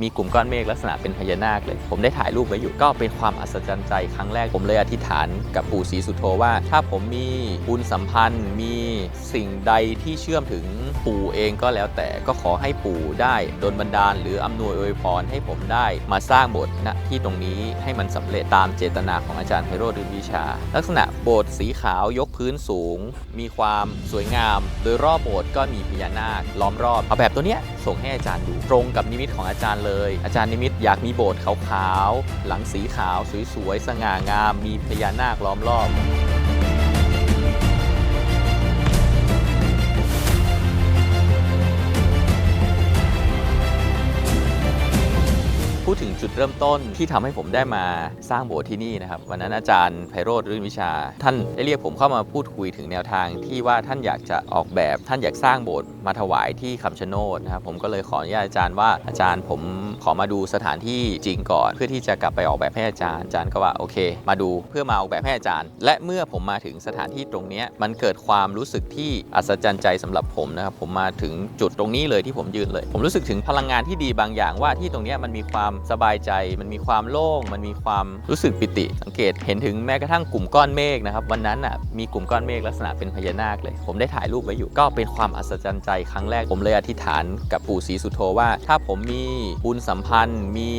มีกลุ่มก้อนเมฆลักษณะเป็นพญานาคเลย ผมได้ถ่ายรูปไว้อยู่ก็เป็นความอัศจรรย์ใจครั้งแรกผมเลยอธิษฐานกับปู่ศรีสุโธว่า ถ้าผมมีบุญสัมพันธ์ มีสิ่งใดที่เชื่อมถึงปู่เองก็แล้วแต่ก็ขอให้ปู่ได้โดนบันดาล หรืออำนวยอวยพรให้ผมได้มาสร้างโบสถ์ณที่ตรงนี้ให้มันสำเร็จตามเจตนาของอาจารย์ไพโรธฤนวิชา ลักษณะโบสถ์สีขาวยกพื้นสูง มีความสวยงาม โดยรอบโบสถ์ก็มีพญานาคล้อมรอบเอาแบบตัวเนี้ยส่งให้อาจารย์ดูตรงกับนิมิตของอาจารย์เลย อาจารย์นิมิตอยากมีโบสถ์ขาวๆ หลังสีขาวสวยๆ สง่างาม มีพญานาคล้อมรอบ ดถึงจุดเริ่มต้นที่ทำให้ผมได้มาสร้างโบสถ์ที่นี่นะครับวันนั้นอาจารย์ไพโรธรื่นวิชา ท่านได้เรียกผมเข้ามาพูดคุยถึงแนวทางที่ว่าท่านอยากจะออกแบบ ท่านอยากสร้างโบสถ์มาถวายที่คำชะโนดนะครับผมก็เลยขออนุญาตอาจารย์ว่าอาจารย์ผมขอมาดูสถานที่จริงก่อน เพื่อที่จะกลับไปออกแบบให้อาจารย์อาจารย์ก็ว่าโอเค มาดูเพื่อมาออกแบบให้อาจารย์ และเมื่อผมมาถึงสถานที่ตรงนี้มันเกิดความรู้สึกที่อัศจรรย์ใจสำหรับผมนะครับผมมาถึงจุดตรงนี้เลยที่ผมยืนเลย ผมรู้สึกถึงพลังงานที่ดีบางอย่างว่าที่ตรงนี้มันมีความสบายใจ มันมีความโล่ง มันมีความรู้สึกปิติ สังเกตเห็นถึงแม้กระทั่งกลุ่มก้อนเมฆนะครับ วันนั้นอะมีกลุ่มก้อนเมฆลักษณะเป็นพญานาคเลย ผมได้ถ่ายรูปไว้อยู่ ก็เป็นความอัศจรรย์ใจครั้งแรก ผมเลยอธิษฐานกับปู่ศรีสุโธว่า ถ้าผมมีบุญสัมพันธ์ มี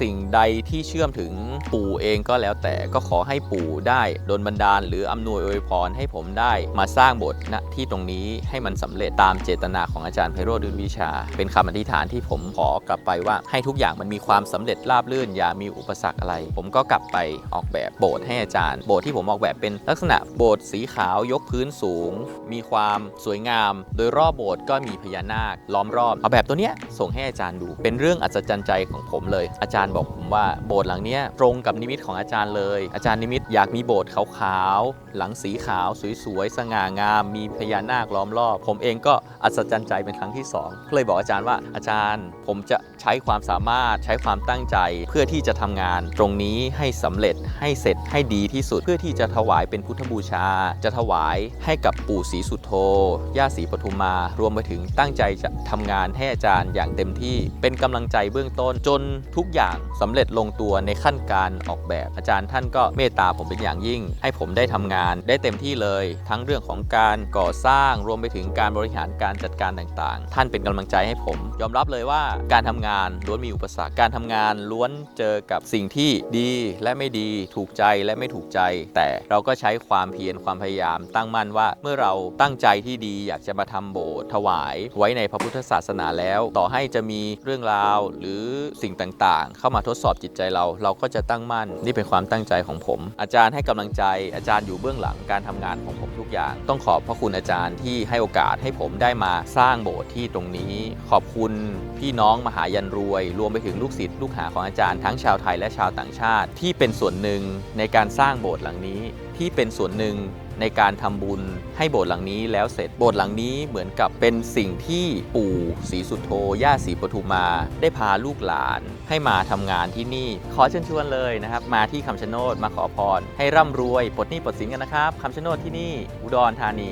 สิ่งใดที่เชื่อมถึงปู่เองก็แล้วแต่ก็ขอให้ปู่ได้โดนบันดาล หรืออำนวยอวยพรให้ผมได้มาสร้างบสถ์ณที่ตรงนี้ให้มันสำเร็จตามเจตนาของอาจารย์ไพโรธดืนวิชา เป็นคำอธิษฐานที่ผมขอกลับไปว่าให้ทุกอย่างมันมีความสำเร็จราบรื่น อย่ามีอุปสรรคอะไร ผมก็กลับไปออกแบบโบสถ์ให้อาจารย์ โบสถ์ที่ผมออกแบบเป็นลักษณะโบสถ์สีขาวยกพื้นสูง มีความสวยงาม โดยรอบโบสถ์ก็มีพญานาคล้อมรอบเอาแบบตัวเนี้ยส่งให้อาจารย์ดู เป็นเรื่องอัศจรรย์ใจของผมเลย อาจารย์บอกผมว่าโบสถ์หลังเนี้ยตรงกับนิมิตของอาจารย์เลย อาจารย์นิมิตอยากมีโบสถ์ขาวๆหลังสีขาวสวยๆสง่างาม มีพญานาคล้อมรอบ ผมเองก็อัศจรรย์ใจเป็นครั้งที่สองก็เลยบอกอาจารย์ว่าอาจารย์ ผมจะใช้ความสามารถใช้ความความตั้งใจ เพื่อที่จะทำงานตรงนี้ให้สำเร็จให้เสร็จให้ดีที่สุด เพื่อที่จะถวายเป็นพุทธบูชา จะถวายให้กับปู่ศรีสุโธย่าศรีปทุมมารวมไปถึงตั้งใจจะทำงานให้อาจารย์อย่างเต็มที่ เป็นกำลังใจเบื้องต้นจนทุกอย่างสำเร็จลงตัวในขั้นการออกแบบ อาจารย์ท่านก็เมตตาผมเป็นอย่างยิ่ง ให้ผมได้ทำงานได้เต็มที่เลย ทั้งเรื่องของการก่อสร้างรวมไปถึงการบริหารการจัดการต่างๆ ท่านเป็นกำลังใจให้ผม ยอมรับเลยว่าการทำงานล้วนมีอุปสรรคการทำงานล้วนเจอกับสิ่งที่ดีและไม่ดีถูกใจและไม่ถูกใจ แต่เราก็ใช้ความเพียรความพยายาม ตั้งมั่นว่าเมื่อเราตั้งใจที่ดีอยากจะมาทำโบสถ์ถวาย ไว้ในพระพุทธศาสนาแล้ว ต่อให้จะมีเรื่องราว หรือสิ่งต่างๆ เข้ามาทดสอบจิตใจเรา เราก็จะตั้งมั่นนี่เป็นความตั้งใจของผม อาจารย์ให้กำลังใจ อาจารย์อยู่เบื้องหลังการทำงานของผมทุกอย่าง ต้องขอบพระคุณอาจารย์ที่ให้โอกาสให้ผมได้มาสร้างโบสถ์ที่ตรงนี้ ขอบคุณพี่น้องมหายันรวย รวมไปถึงลูกศิษย์ลูกหาของอาจารย์ทั้งชาวไทยและชาวต่างชาติ ที่เป็นส่วนหนึ่งในการสร้างโบสถ์หลังนี้ ที่เป็นส่วนหนึ่งในการทำบุญให้โบสถ์หลังนี้แล้วเสร็จโบสถ์หลังนี้เหมือนกับเป็นสิ่งที่ปู่ศรีสุโธย่าศรีปทุมมาได้พาลูกหลานให้มาทำงานที่นี่ ขอเชิญชวนเลยนะครับ มาที่คำชะโนดมาขอพร ให้ร่ำรวยปลดหนี้ปลดสินกันนะครับคำชะโนดที่นี่อุดรธานี